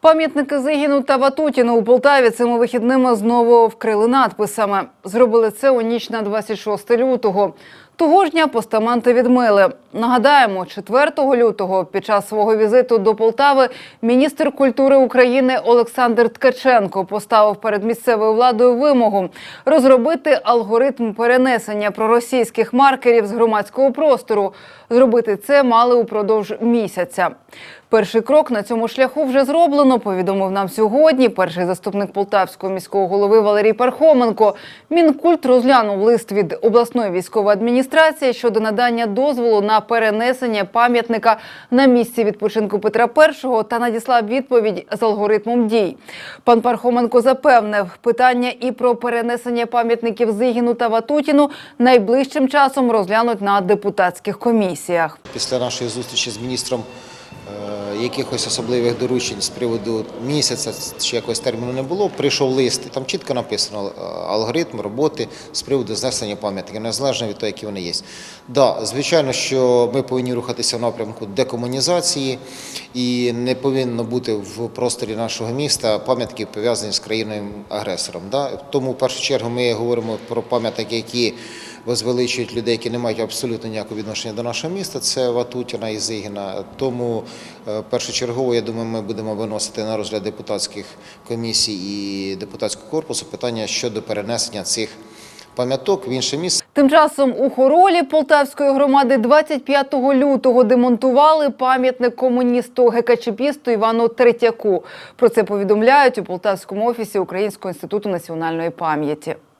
Пам'ятники Зигіну та Ватутіну у Полтаві цими вихідними знову вкрили надписами. Зробили це у ніч на 26 лютого. Того ж дня постаменти відмили. Нагадаємо, 4 лютого під час свого візиту до Полтави міністр культури України Олександр Ткаченко поставив перед місцевою владою вимогу розробити алгоритм перенесення проросійських маркерів з громадського простору. Зробити це мали упродовж місяця. Перший крок на цьому шляху вже зроблено. Повідомив нам сьогодні перший заступник полтавського міського голови Валерій Пархоменко. Мінкульт розглянув лист від обласної військової адміністрації щодо надання дозволу на перенесення пам'ятника на місці відпочинку Петра І та надіслав відповідь з алгоритмом дій. Пан Пархоменко запевнив, питання і про перенесення пам'ятників Зигіну та Ватутіну найближчим часом розглянуть на депутатських комісіях. Після нашої зустрічі з міністром якихось особливих доручень з приводу місяця чи якогось терміну не було. Прийшов лист, там чітко написано е, алгоритм роботи з приводу знесення пам'ятників, незалежно від того, які вони є. Да, звичайно, що ми повинні рухатися в напрямку декомунізації, і не повинно бути в просторі нашого міста пам'ятки пов'язані з країною агресором. Да? Тому в першу чергу ми говоримо про пам'ятники, які возвеличують людей, які не мають абсолютно ніякого відношення до нашого міста. Це Ватутіна і Зигіна. Тому е, першочергово, я думаю, ми будемо виносити на розгляд депутатських комісій і депутатського корпусу питання щодо перенесення цих пам'яток в інше місце. Тим часом у хоролі Полтавської громади 25 лютого демонтували пам'ятник комуністу ГКЧПісту Івану Третяку. Про це повідомляють у Полтавському офісі Українського інституту національної пам'яті.